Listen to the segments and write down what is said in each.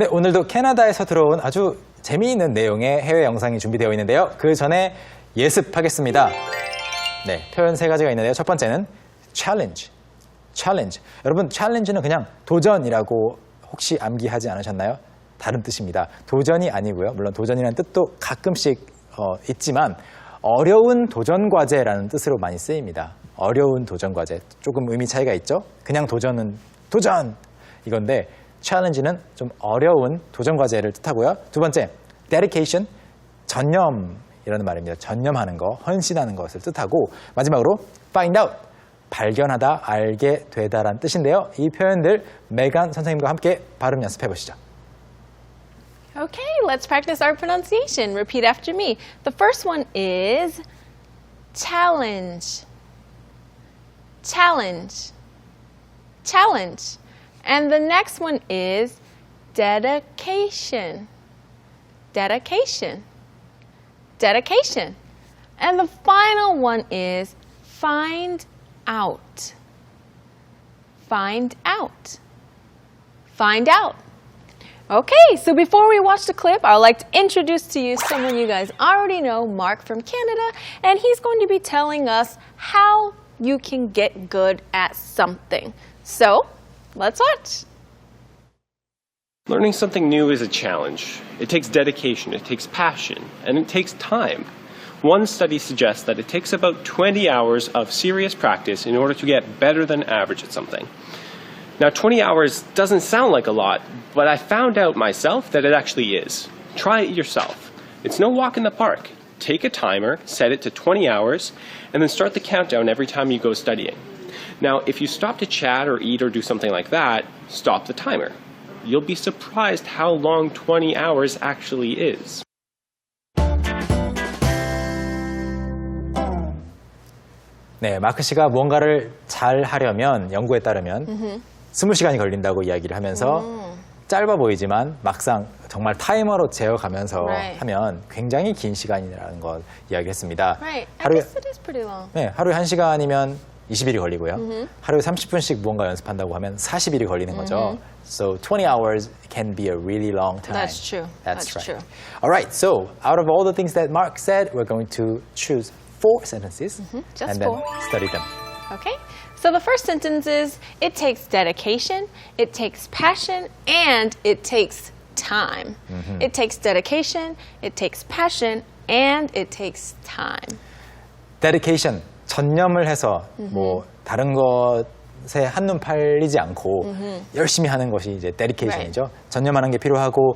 네, 오늘도 캐나다에서 들어온 아주 재미있는 내용의 해외 영상이 준비되어 있는데요. 그 전에 예습하겠습니다. 네, 표현 세 가지가 있는데요. 첫 번째는 challenge. challenge. 여러분, challenge는 그냥 도전이라고 혹시 암기하지 않으셨나요? 다른 뜻입니다. 도전이 아니고요. 물론 도전이라는 뜻도 가끔씩 어, 있지만 어려운 도전 과제라는 뜻으로 많이 쓰입니다. 어려운 도전 과제. 조금 의미 차이가 있죠? 그냥 도전은 도전! 이건데 challenge는 좀 어려운 도전 과제를 뜻하고요. 두 번째, dedication. 전념이라는 말입니다. 전념하는 거, 헌신하는 것을 뜻하고 마지막으로 find out. 발견하다, 알게 되다라는 뜻인데요. 이 표현들 메간 선생님과 함께 발음 연습해 보시죠. Okay, let's practice our pronunciation. Repeat after me. The first one is challenge. Challenge. Challenge. And the next one is dedication. Dedication. Dedication. And the final one is find out. Find out. Find out. Okay, so before we watch the clip, I would like to introduce to you someone you guys already know, Mark from Canada, and he's going to be telling us how you can get good at something. So, let's watch. Learning something new is a challenge. It takes dedication, it takes passion, and it takes time. One study suggests that it takes about 20 hours of serious practice in order to get better than average at something. Now, 20 hours doesn't sound like a lot, but I found out myself that it actually is. Try it yourself. It's no walk in the park Take a timer, set it to 20 hours, and then start the countdown every time you go studying. Now, if you stop to chat or eat or do something like that, stop the timer. You'll be surprised how long 20 hours actually is. 네, 마크 씨가 무언가를 잘 하려면 연구에 따르면 20시간이 걸린다고 이야기를 하면서 짧아 보이지만 막상 정말 타이머로 재어가면서 Right. 하면 굉장히 긴 시간이라는 걸 이야기했습니다. Right. I 하루에 guess it is pretty long. 네, 하루에 1시간이면 20일이 걸리고요. 하루에 30분씩 무언가 연습한다고 하면 40일이 걸리는 거죠. So 20 hours can be a really long time. That's true. That's, That's right. true. All right. So out of all the things that Mark said, we're going to choose four sentences Mm-hmm. just and then four. study them. Okay? So the first sentence is it takes dedication, it takes passion, and it takes time. It takes dedication, it takes passion, and it takes time. Dedication, 전념을 해서 뭐 다른 것에 한눈 팔리지 않고 열심히 하는 것이 이제 dedication이죠. 전념하는 게 필요하고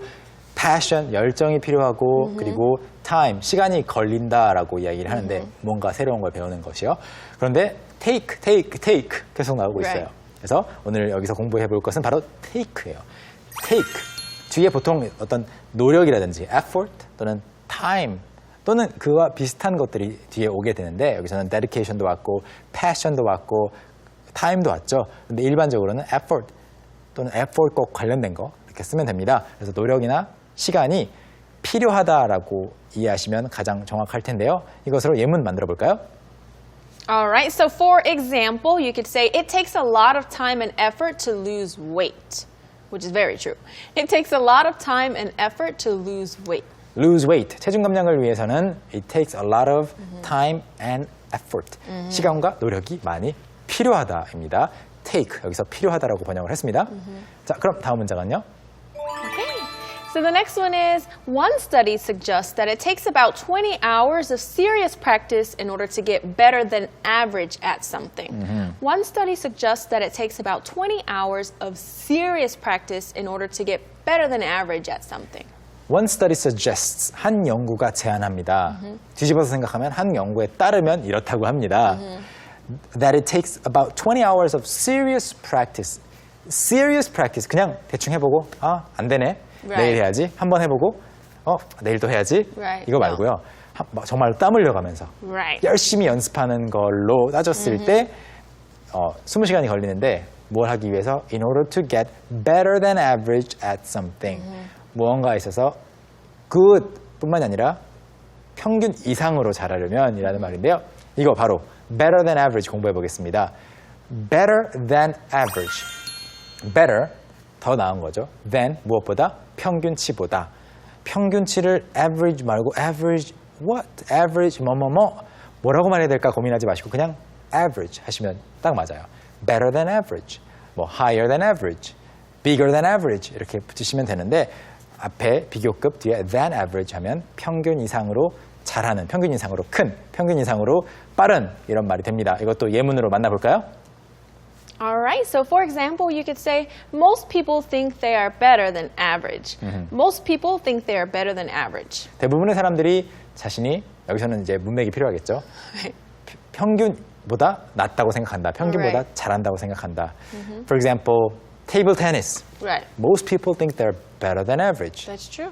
passion, 열정이 필요하고 그리고 time, 시간이 걸린다라고 이야기를 하는데 뭔가 새로운 걸 배우는 것이요. 그런데 take, take, take 계속 나오고 있어요. Right. 그래서 오늘 여기서 공부해 볼 것은 바로 take예요. take. 뒤에 보통 어떤 노력이라든지 effort 또는 time 또는 그와 비슷한 것들이 뒤에 오게 되는데 여기서는 dedication도 왔고 passion도 왔고 time도 왔죠. 근데 일반적으로는 effort 또는 effort과 관련된 거 이렇게 쓰면 됩니다. 그래서 노력이나 시간이 필요하다라고 이해하시면 가장 정확할 텐데요. 이것으로 예문 만들어 볼까요? All right, so for example, you could say it takes a lot of time and effort to lose weight, which is very true. It takes a lot of time and effort to lose weight. lose weight 체중 감량을 위해서는 it takes a lot of time and effort 시간과 노력이 많이 필요하다입니다. take 여기서 필요하다라고 번역을 했습니다. 자 그럼 다음 문장은요. Okay. So the next one is one study suggests that it takes about 20 hours of serious practice in order to get better than average at something. One study suggests that it takes about 20 hours of serious practice in order to get better than average at something. One study suggests 한 연구가 제안합니다. 뒤집어서 생각하면 한 연구에 따르면 이렇다고 합니다. That it takes about 20 hours of serious practice. Serious practice 그냥 대충 해보고 아 안 되네 Right. 내일 해야지 한 번 해보고 어 내일 또 해야지 Right. 이거 말고요 한- 막 정말 땀 흘려가면서 Right. 열심히 연습하는 걸로 따졌을 때 어, 20시간이 걸리는데 뭘 하기 위해서 in order to get better than average at something 무언가에 있어서 good 뿐만이 아니라 평균 이상으로 잘하려면 이라는 말인데요. 이거 바로 better than average 공부해 보겠습니다. better than average better 더 나은 거죠. than 무엇보다 평균치보다 평균치를 average 말고 average what average 뭐뭐뭐 뭐라고 말해야 될까 고민하지 마시고 그냥 average 하시면 딱 맞아요. better than average, 뭐 higher than average, bigger than average 이렇게 붙이시면 되는데 앞에 비교급 뒤에 than average 하면 평균 이상으로 잘하는, 평균 이상으로 큰, 평균 이상으로 빠른 이런 말이 됩니다. 이것도 예문으로 만나볼까요? All right. So, for example, you could say, most people think they are better than average. Most people think they are better than average. 대부분의 사람들이 자신이 여기서는 이제 문맥이 필요하겠죠. 평균보다 낫다고 생각한다. 평균보다 Right. 잘한다고 생각한다. For example, table tennis. Right. Most people think they're better than average. That's true.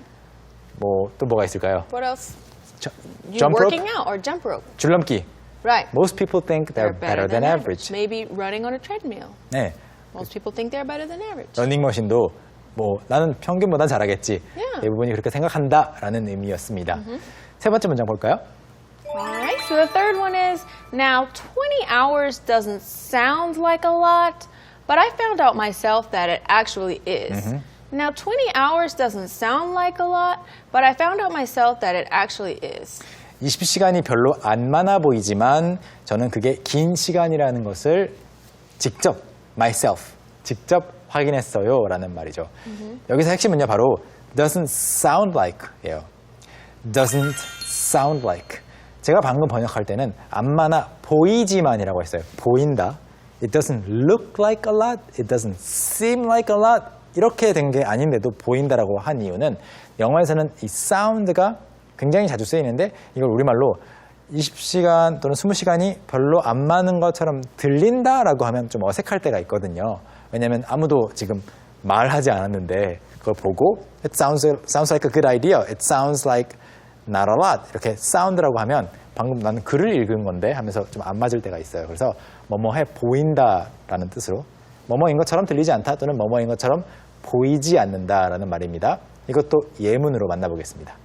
뭐 또 뭐가 있을까요? What else? 저- You jump rope, working out or jump rope. 줄넘기. Right. Most people think they're, better, than, average. Maybe running on a treadmill. 네, Most people think they're better than average. 러닝머신도 뭐 나는 평균보다 잘하겠지. Yeah. 대부분이 그렇게 생각한다라는 의미였습니다. 세 번째 문장 볼까요? All right. So the third one is now 20 hours doesn't sound like a lot, but I found out myself that it actually is. Now 20 hours doesn't sound like a lot, but I found out myself that it actually is. 20시간이 별로 안 많아 보이지만 저는 그게 긴 시간이라는 것을 직접 myself 직접 확인했어요 라는 말이죠. 여기서 핵심은요 바로 doesn't sound like예요. doesn't sound like 제가 방금 번역할 때는 안 많아 보이지만이라고 했어요. 보인다. It doesn't look like a lot. It doesn't seem like a lot. 이렇게 된 게 아닌데도 보인다라고 한 이유는 영어에서는 이 사운드가 굉장히 자주 쓰이는데 이걸 우리말로 20시간 또는 20시간이 별로 안 많은 것처럼 들린다라고 하면 좀 어색할 때가 있거든요. 왜냐하면 아무도 지금 말하지 않았는데 그걸 보고 it sounds, sounds like a good idea. It sounds like not a lot. 이렇게 sound라고 하면 방금 나는 글을 읽은 건데 하면서 좀 안 맞을 때가 있어요. 그래서 뭐뭐해 보인다라는 뜻으로 뭐뭐인 것처럼 들리지 않다 또는 뭐뭐인 것처럼 보이지 않는다라는 말입니다. 이것도 예문으로 만나보겠습니다.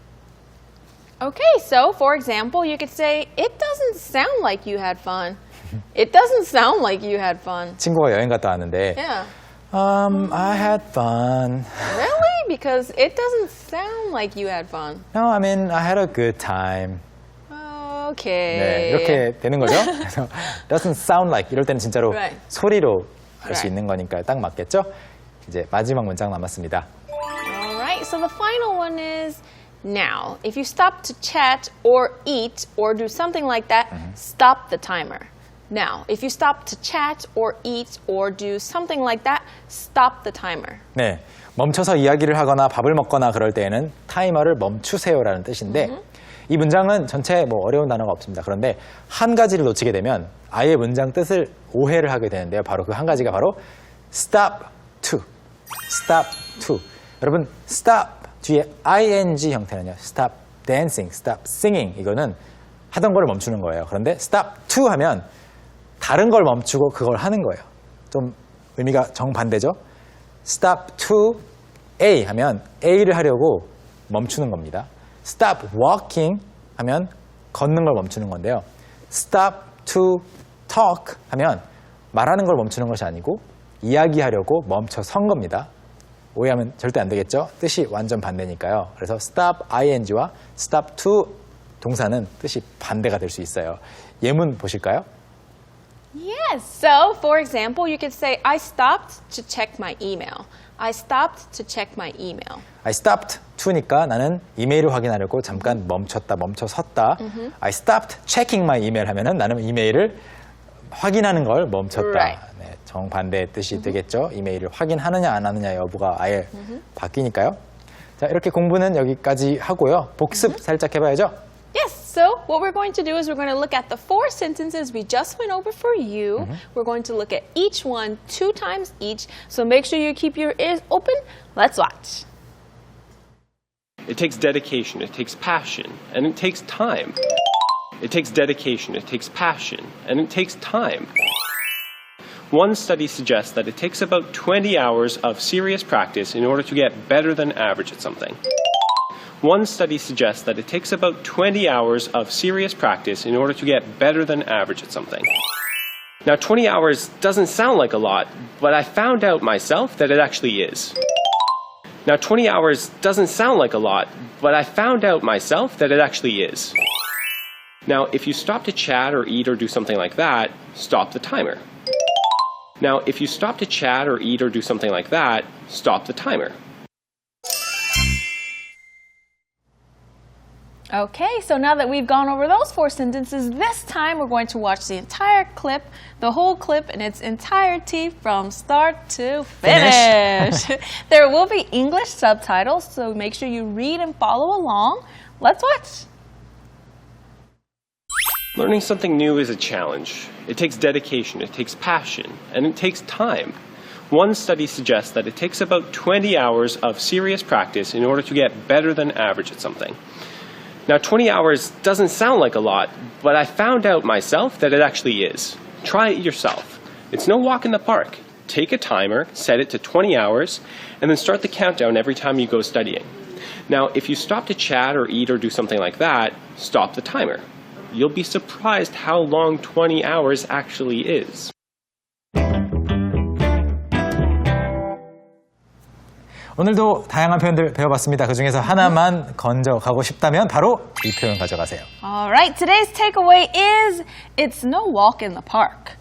Okay, so for example, you could say, It doesn't sound like you had fun. It doesn't sound like you had fun. 친구가 여행 갔다 왔는데 Yeah. um, I had fun. Really? Because it doesn't sound like you had fun. No, I mean I had a good time. Okay. 네, 이렇게 되는 거죠. 그래서 doesn't sound like 이럴 때는 진짜로 Right. 소리로 할 수 Right. 있는 거니까 딱 맞겠죠? 이제 마지막 문장 남았습니다. All right, so the final one is now. If you stop to chat or eat or do something like that, stop the timer. Now, if you stop to chat or eat or do something like that, stop the timer. 네, 멈춰서 이야기를 하거나 밥을 먹거나 그럴 때에는 타이머를 멈추세요라는 뜻인데 이 문장은 전체 뭐 어려운 단어가 없습니다. 그런데 한 가지를 놓치게 되면 아예 문장 뜻을 오해를 하게 되는데요. 바로 그 한 가지가 바로 stop to, stop to. 여러분 stop 뒤에 ing 형태는요. stop dancing, stop singing 이거는 하던 거를 멈추는 거예요. 그런데 stop to 하면 다른 걸 멈추고 그걸 하는 거예요. 좀 의미가 정반대죠. stop to A 하면 A를 하려고 멈추는 겁니다. stop walking 하면 걷는 걸 멈추는 건데요. stop to talk 하면 말하는 걸 멈추는 것이 아니고 이야기하려고 멈춰 선 겁니다. 오해하면 절대 안 되겠죠? 뜻이 완전 반대니까요. 그래서 stop ing와 stop to 동사는 뜻이 반대가 될 수 있어요. 예문 보실까요? Yes, so for example, you could say, I stopped to check my email. I stopped to check my email. I stopped to니까 나는 이메일을 확인하려고 잠깐 멈췄다, 멈춰 섰다. I stopped checking my email 하면은 나는 이메일을 확인하는 걸 멈췄다. Right. 네, 정반대의 뜻이 되겠죠. 이메일을 확인하느냐 안 하느냐 여부가 아예 바뀌니까요. 자, 이렇게 공부는 여기까지 하고요. 복습 살짝 해봐야죠. Yes, so what we're going to do is we're going to look at the four sentences we just went over for you. We're going to look at each one two times each. So make sure you keep your ears open. Let's watch. It takes dedication, it takes passion, and it takes time. It takes dedication, it takes passion, and it takes time. One study suggests that it takes about 20 hours of serious practice in order to get better than average at something. One study suggests that it takes about 20 hours of serious practice in order to get better than average at something. Now, 20 hours doesn't sound like a lot, but I found out myself that it actually is. Now, 20 hours doesn't sound like a lot, but I found out myself that it actually is. Now, if you stop to chat or eat or do something like that, stop the timer. Now, if you stop to chat or eat or do something like that, stop the timer. Okay, so now that we've gone over those four sentences, this time we're going to watch the entire clip, the whole clip in its entirety from start to finish. there will be English subtitles, so make sure you read and follow along. Let's watch. Learning something new is a challenge. It takes dedication, it takes passion, and it takes time. One study suggests that it takes about 20 hours of serious practice in order to get better than average at something. Now, 20 hours doesn't sound like a lot, but I found out myself that it actually is. Try it yourself. It's no walk in the park. Take a timer, set it to 20 hours, and then start the countdown every time you go studying. Now, if you stop to chat or eat or do something like that, stop the timer You'll be surprised how long 20 hours actually is. 오늘도 다양한 표현들 배워봤습니다. 그 중에서 하나만 건져 가고 싶다면 바로 이 표현 가져가세요. All right, today's takeaway is it's no walk in the park.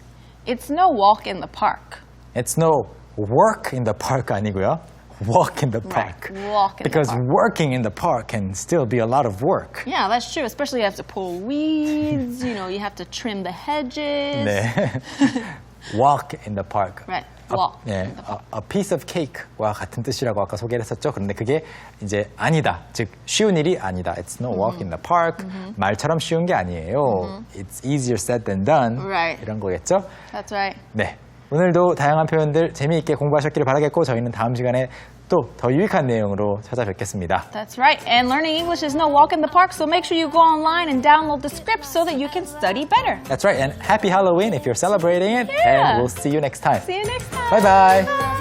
It's no walk in the park. It's no work in the park 아니고요. Walk in the park. Right, walk in the Because park. working in the park can still be a lot of work. Yeah, that's true. Especially you have to pull weeds, you know, you have to trim the hedges. 네. Walk in the park. Right, walk. 네, in the park. a, a piece of cake와 같은 뜻이라고 아까 소개를 했었죠. 그런데 그게 이제 아니다. 즉 쉬운 일이 아니다. It's no walk in the park. 말처럼 쉬운 게 아니에요. It's easier said than done. Right. 이런 거겠죠. That's right. 네. 오늘도 다양한 표현들 재미있게 공부하셨기를 바라겠고 저희는 다음 시간에 또 더 유익한 내용으로 찾아뵙겠습니다. That's right. And learning English is no walk in the park, so make sure you go online and download the script so that you can study better. That's right. And happy Halloween if you're celebrating it. Yeah. And we'll see you next time. See you next time. Bye-bye. Bye.